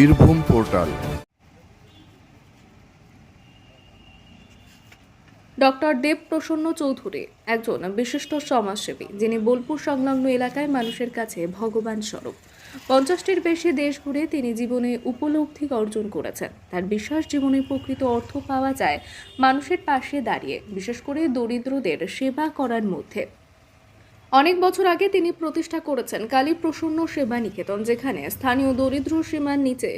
Birbhum portal. Doctor দেব প্রসন্ন চৌধুরী, একজন বিশিষ্ট সমাজসেবী, যিনি বোলপুর সংলগ্ন এলাকায় মানুষের কাছে ভগবান স্বরূপ। পঞ্চাশটির বেশি দেশ ঘুরে তিনি জীবনে উপলব্ধি অর্জন করেছেন। তার বিশ্বাস, জীবনে প্রকৃত অর্থ পাওয়া যায় মানুষের পাশে দাঁড়িয়ে, বিশেষ করে দরিদ্রদের সেবা করার মধ্যে। অনেক বছর আগে তিনি প্রতিষ্ঠা করেছেন কালী প্রসন্ন সেবা নিকেতন, যেখানে স্থানীয় দরিদ্র সীমার নিচে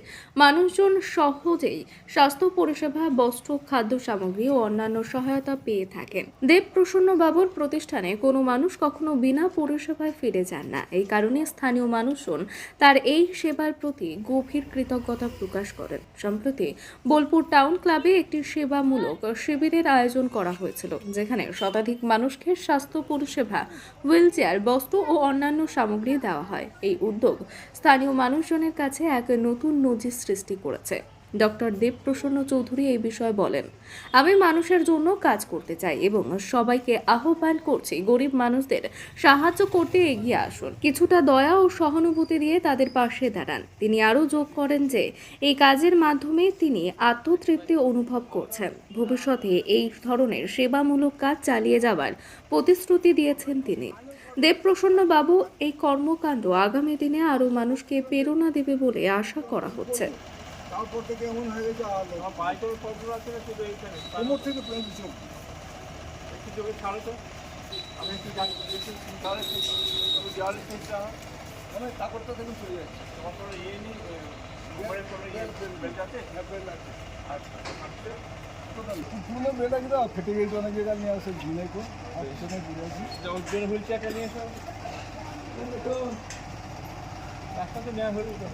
মানুষজন সহজেই স্বাস্থ্য পরিষেবা, বস্ত্র, খাদ্য সামগ্রী ও অন্যান্য সহায়তা পেয়ে থাকেন। দেব প্রসন্ন বাবুর প্রতিষ্ঠানে কোনো মানুষ কখনো বিনা পরিষেবায় ফিরে যান না। এই কারণে স্থানীয় মানুষজন তার এই সেবার প্রতি গভীর কৃতজ্ঞতা প্রকাশ করেন। সম্প্রতি বোলপুর টাউন ক্লাবে একটি সেবামূলক শিবিরের আয়োজন করা হয়েছিল, যেখানে শতাধিক মানুষকে স্বাস্থ্য পরিষেবা হুইলচেয়ার বস্ত্র ও অন্যান্য সামগ্রী দেওয়া হয়। এই উদ্যোগ স্থানীয় মানুষজনের কাছে এক নতুন নজির সৃষ্টি করেছে। ডক্টর দেব প্রসন্ন চৌধুরী এই বিষয়ে বলেন, আমি মানুষের জন্য কাজ করতে চাই এবং সবাইকে আহ্বান করছি গরিব মানুষদের সাহায্য করতে এগিয়ে আসুন। কিছুটা দয়া ও সহানুভূতি দিয়ে তাদের পাশে দাঁড়ান। তিনি আরও যোগ করেন যে, এই কাজের মাধ্যমে তিনি আত্মতৃপ্তি অনুভব করছেন। ভবিষ্যতে এই ধরনের সেবামূলক কাজ চালিয়ে যাওয়ার প্রতিশ্রুতি দিয়েছেন তিনি। দেবপ্রসন্ন বাবু এই কর্মকাণ্ড আগামী দিনে আরও মানুষকে প্রেরণা দেবে বলে আশা করা হচ্ছে। মানে ইয়ে ইয়ে। আচ্ছা আচ্ছা। ফেটে গেছে অনেক জায়গায় আসে ঝিনাই কো আর পিছনে ঘুরে ওর জন্য হুইল চেয়ারটা নিয়ে এসো তো রাস্তা তো নেওয়া হলো তো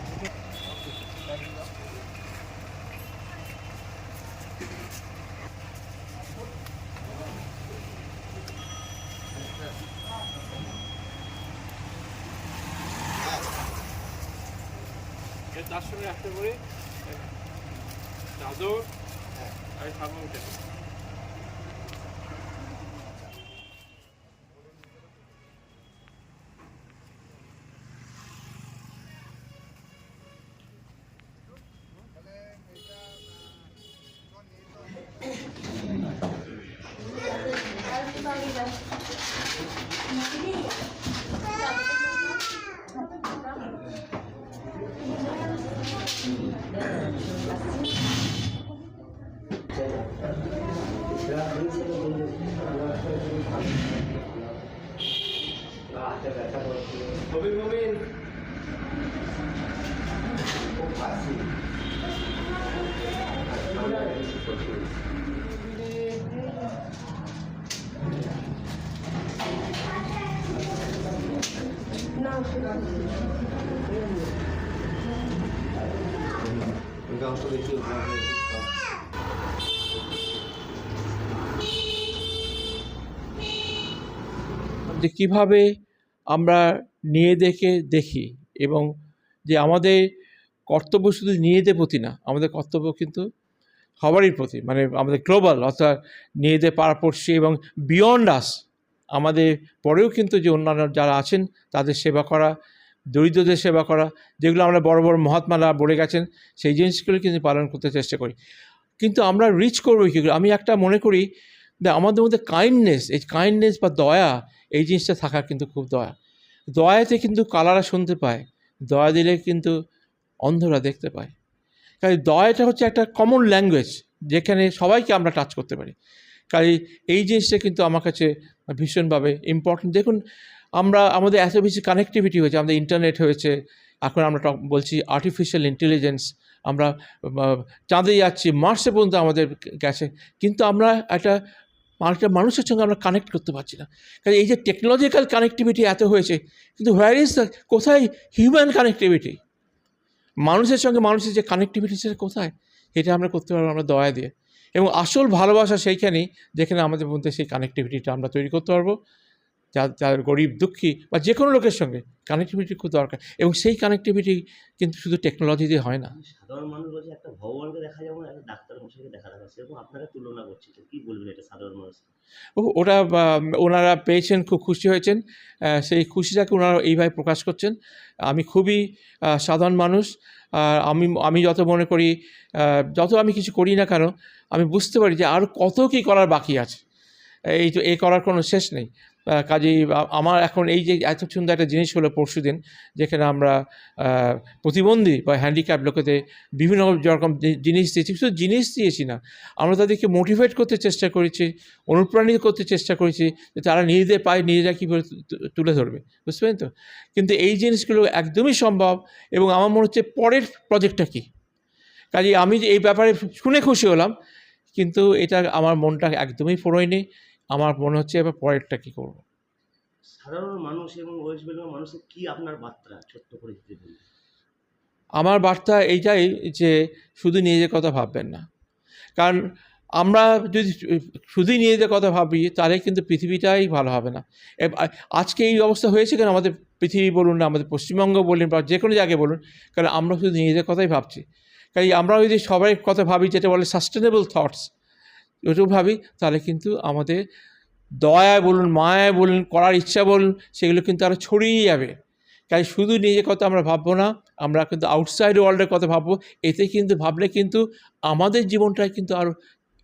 তার সঙ্গে একটা করে চাদর আর সাবান উঠে নবীন নবীন যে কীভাবে আমরা নিয়ে দেখে দেখি এবং যে আমাদের কর্তব্য শুধু নিয়েদের প্রতি না, আমাদের কর্তব্য কিন্তু সবারই প্রতি মানে আমাদের গ্লোবাল অর্থাৎ নিয়েদের পাড়াপড়শি এবং বিয়ন্ড আস আমাদের পরেও কিন্তু যে অন্যান্য যারা আছেন, তাদের সেবা করা, দরিদ্রদের সেবা করা, যেগুলো আমরা বড় বড় মহাত্মারা বলে গেছেন, সেই জিনিসগুলো কিন্তু পালন করতে চেষ্টা করি। কিন্তু আমরা রিচ করব কী আমি একটা মনে করি যে আমাদের মধ্যে কাইন্ডনেস এই কাইন্ডনেস বা দয়া এই জিনিসটা থাকা কিন্তু খুব দয়া। দয়াতে কিন্তু কালারা শুনতে পায়, দয়া দিলে কিন্তু অন্ধরা দেখতে পায়। কাজে দয়াটা হচ্ছে একটা কমন ল্যাঙ্গুয়েজ যেখানে সবাইকে আমরা টাচ করতে পারি। কাজে এই জিনিসটা কিন্তু আমার কাছে ভীষণভাবে ইম্পর্টেন্ট দেখুন, আমরা, আমাদের এত বেশি কানেক্টিভিটি হয়েছে, আমাদের ইন্টারনেট হয়েছে, এখন আমরা বলছি আর্টিফিশিয়াল ইন্টেলিজেন্স আমরা চাঁদে যাচ্ছি মার্সে পর্যন্ত আমাদের গেছে। কিন্তু আমরা একটা একটা মানুষের সঙ্গে আমরা কানেক্ট করতে পারছি না। কারণ এই যে টেকনোলজিক্যাল কানেক্টিভিটি এত হয়েছে, কিন্তু হোয়ার ইজ দ্য কোথায় হিউম্যান কানেক্টিভিটি মানুষের সঙ্গে মানুষের যে কানেক্টিভিটি সেটা কোথায়? এটা আমরা করতে পারব আমরা দয়া দিয়ে। এবং আসল ভালোবাসা সেইখানেই যেখানে আমাদের মধ্যে সেই কানেক্টিভিটিটা আমরা তৈরি করতে পারব। যা যার গরিব দুঃখী বা যে কোনো লোকের সঙ্গে কানেক্টিভিটি খুব দরকার। এবং সেই কানেক্টিভিটি কিন্তু শুধু টেকনোলজি দিয়ে হয় না। সাধারণ মানুষ বলছে একটা ভগবানকে দেখা যাবে না একটা ডাক্তার মশাইকে দেখা যাবে সেরকম আপনারা তুলনা করছে কি বলবেন এটা সাধারণ মানুষ? ও ওরা ওনারা পেয়েছেন খুব খুশি হয়েছেন। সেই খুশিটাকে ওনারা এইভাবে প্রকাশ করছেন। আমি খুবই সাধারণ মানুষ। আর আমি আমি যত মনে করি যত আমি কিছু করি না কেন আমি বুঝতে পারি যে আর কত কী করার বাকি আছে। এই তো এই করার কোনো শেষ নেই। কাজেই আমার এখন এই যে এত সুন্দর একটা জিনিস হলো পরশু দিন যেখানে আমরা প্রতিবন্ধী বা হ্যান্ডিক্যাপ লোকেদের বিভিন্ন রকম জিনিস দিয়েছি। শুধু জিনিস দিয়েছি না, আমরা তাদেরকে মোটিভেট করতে চেষ্টা করেছি, অনুপ্রাণিত করতে চেষ্টা করেছি যে তারা নিজেদের পায়ে নিজেরা কীভাবে তুলে ধরবে। বুঝতে পারেন তো? কিন্তু এই জিনিসগুলো একদমই সম্ভব এবং আমার মনে হচ্ছে পরের প্রজেক্টটা কী? কাজে আমি এই ব্যাপারে শুনে খুশি হলাম, কিন্তু এটা আমার মনটা একদমই ফোরোয়নি আমার মনে হচ্ছে এবার পরেরটা কী করব? সাধারণ মানুষ এবং ওয়েস্ট বেঙ্গল মানুষের কি আপনার বার্তা ছোট্ট করে দিতে আমার বার্তা এইটাই যে শুধু নিজেদের কথা ভাববেন না। কারণ আমরা যদি শুধুই নিজেদের কথা ভাবি তাহলে কিন্তু পৃথিবীটাই ভালো হবে না। আজকে এই অবস্থা হয়েছে কেন? আমাদের পৃথিবী বলুন না আমাদের পশ্চিমবঙ্গ বলুন বা যে কোনো জায়গায় বলুন কারণ আমরা শুধু নিজেদের কথাই ভাবছি। কারণ আমরা যদি সবাই কথা ভাবি যেটা বলে সাস্টেনেবল থটস ওটাও ভাবি তাহলে কিন্তু আমাদের দয়ায় বলুন মায়ায় বলুন করার ইচ্ছা বলুন সেগুলো কিন্তু আরও ছড়িয়ে যাবে। তাই শুধু নিজের কথা আমরা ভাববো না আমরা কিন্তু আউটসাইড ওয়ার্ল্ডের কথা ভাববো এতে কিন্তু ভাবলে কিন্তু আমাদের জীবনটা কিন্তু আরও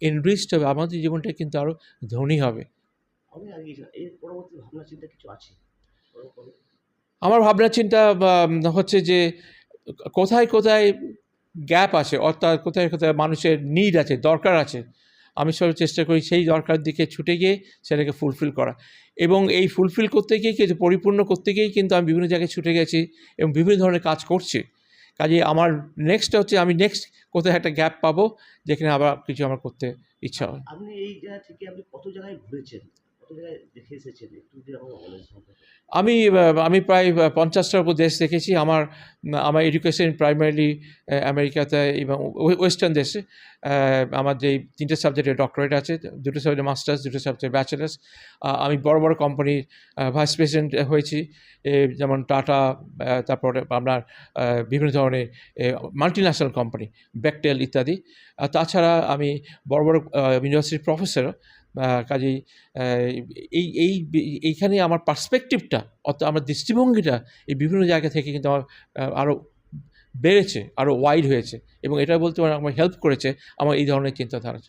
এনরিচড হবে আমাদের জীবনটা কিন্তু আরও ধনী হবে। আমার ভাবনা চিন্তা হচ্ছে যে কোথায় কোথায় গ্যাপ আছে অর্থাৎ কোথায় কোথায় মানুষের নিড আছে দরকার আছে আমি সব চেষ্টা করি সেই দরকার দিকে ছুটে গিয়ে সেটাকে ফুলফিল করা। এবং এই ফুলফিল করতে গিয়ে কিছু পরিপূর্ণ করতে গিয়েই কিন্তু আমি বিভিন্ন জায়গায় ছুটে গেছি এবং বিভিন্ন ধরনের কাজ করছি। কাজে আমার নেক্সট হচ্ছে আমি নেক্সট কোথায় একটা গ্যাপ পাবো, যেখানে আবার কিছু আমার করতে ইচ্ছা হয়। আপনি এই জায়গা থেকে আপনি কত জায়গায় ঘুরেছেন? আমি আমি প্রায় পঞ্চাশটার উপর দেশ দেখেছি। আমার আমার এডুকেশন প্রাইমারিলি আমেরিকাতে এবং ওয়েস্টার্ন দেশে। আমার যেই তিনটে সাবজেক্টে ডক্টরেট আছে, দুটো সাবজেক্টে মাস্টার্স দুটো সাবজেক্টে ব্যাচেলার্স আমি বড় বড় কোম্পানির ভাইস প্রেসিডেন্ট হয়েছি। যেমন টাটা তারপরে আপনার বিভিন্ন ধরনের মাল্টি ন্যাশনাল কোম্পানি ব্যাকটেল ইত্যাদি। তাছাড়া আমি বড় বড় ইউনিভার্সিটির প্রফেসরও কাজেই এই এই, এইখানে আমার পার্সপেক্টিভটা অর্থাৎ আমার দৃষ্টিভঙ্গিটা এই বিভিন্ন জায়গা থেকে কিন্তু আমার আরও বেড়েছে আরও ওয়াইড হয়েছে এবং এটা বলতে পারেন আমার হেল্প করেছে, আমার এই ধরনের চিন্তাধারা।